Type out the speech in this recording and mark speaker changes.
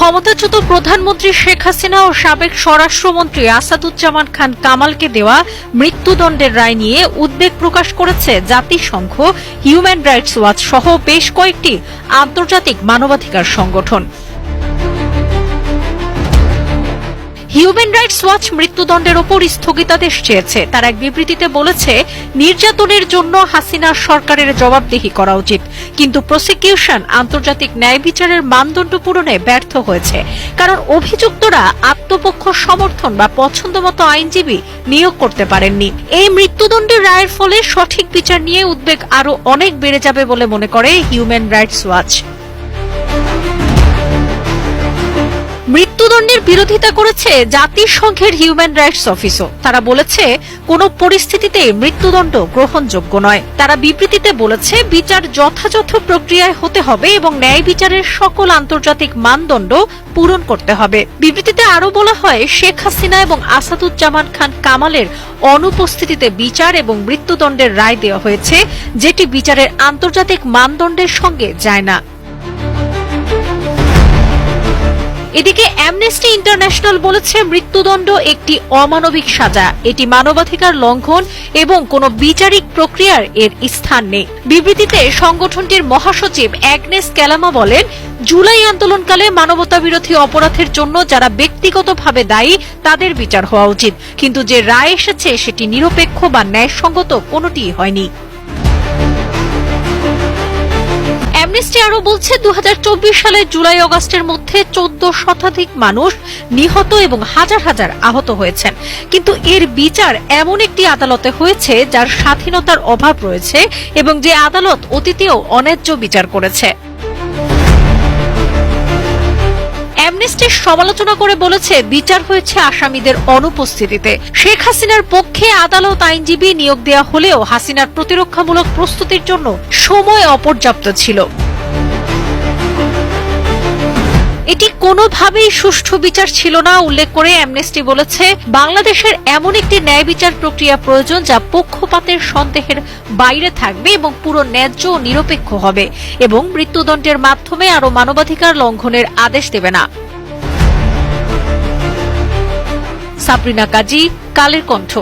Speaker 1: ক্ষমতাচ্যুত প্রধানমন্ত্রী শেখ হাসিনা ও সাবেক স্বরাষ্ট্রমন্ত্রী আসাদুজ্জামান খান কামালকে দেওয়া মৃত্যুদণ্ডের রায় নিয়ে উদ্বেগ প্রকাশ করেছে জাতিসংঘ হিউম্যান রাইটস ওয়াচ সহ বেশ কয়েকটি আন্তর্জাতিক মানবাধিকার সংগঠন। হিউম্যান রাইটস ওয়াচ মৃত্যুদণ্ডের ওপর স্থগিতাদেশ চেয়েছে। তার এক বিবৃতিতে বলেছে, নির্যাতনের জন্য হাসিনার সরকারের জবাবদিহি করা উচিত। কিন্তু প্রসিকিউশন আন্তর্জাতিক ন্যায় বিচারের মানদণ্ড পূরণে ব্যর্থ হয়েছে। কারণ অভিযুক্তরা আত্মপক্ষ সমর্থন বা পছন্দমতো আইনজীবী নিয়োগ করতে পারেননি। এই মৃত্যুদণ্ডের রায়ের ফলে সঠিক বিচার নিয়ে উদ্বেগ আরও অনেক বেড়ে যাবে বলে মনে করে হিউম্যান রাইটস ওয়াচ। মৃত্যুদণ্ডের বিরোধিতা করেছে জাতিসংঘের হিউম্যান রাইটস অফিসও তারা বলেছে, কোনো পরিস্থিতিতে মৃত্যুদণ্ড গ্রহণযোগ্য নয়। তারা বিবৃতিতে বলেছে, বিচার যথাযথ প্রক্রিয়ায় হতে হবে এবং ন্যায় বিচারের সকল আন্তর্জাতিক মানদণ্ড পূরণ করতে হবে। বিবৃতিতে আরও বলা হয়, শেখ হাসিনা এবং আসাদুজ্জামান খান কামালের অনুপস্থিতিতে বিচার এবং মৃত্যুদণ্ডের রায় দেওয়া হয়েছে, যেটি বিচারের আন্তর্জাতিক মানদণ্ডের সঙ্গে যায় না। এদিকে অ্যামনেস্টি ইন্টারন্যাশনাল বলেছে, মৃত্যুদণ্ড একটি অমানবিক সাজা। এটি মানবাধিকার লঙ্ঘন এবং কোনো বিচারিক প্রক্রিয়ার এর স্থান নেই। বিবৃতিতে সংগঠনটির মহাসচিব অ্যাগনেস ক্যালামা বলেন, জুলাই আন্দোলনকালে মানবতা বিরোধী অপরাধের জন্য যারা ব্যক্তিগতভাবে দায়ী, তাদের বিচার হওয়া উচিত। কিন্তু যে রায় এসেছে, সেটি নিরপেক্ষ বা ন্যায়সঙ্গত কোনোটিই হয়নি। অ্যামনেস্টি আরও বলছে দু সালের জুলাই অগাস্টের মধ্যে চোদ্দ শতাধিক মানুষ নিহত এবং হাজার হাজার আহত হয়েছেন। কিন্তু এর বিচার এমন একটি আদালতে হয়েছে, যার স্বাধীনতার অভাব রয়েছে এবং যে আদালত অতীতেও অন্যায্য বিচার করেছে। অ্যামনেস্টির সমালোচনা করে বলেছে, বিচার হয়েছে আসামিদের অনুপস্থিতিতে। শেখ হাসিনার পক্ষে আদালত আইনজীবী নিয়োগ দেওয়া হলেও হাসিনার প্রতিরক্ষামূলক প্রস্তুতির জন্য সময় অপর্যাপ্ত ছিল। এটি কোনোভাবেই সুষ্ঠু বিচার ছিল না, উল্লেখ করে অ্যামনেস্টি বলেছে, বাংলাদেশের এমন একটি ন্যায় বিচার প্রক্রিয়া প্রয়োজন যা পক্ষপাতের সন্দেহের বাইরে থাকবে এবং পুরো ন্যায্য ও নিরপেক্ষ হবে এবং মৃত্যুদণ্ডের মাধ্যমে আরও মানবাধিকার লঙ্ঘনের আদেশ দেবে না। সাবরিনা কাজী কালের কণ্ঠ।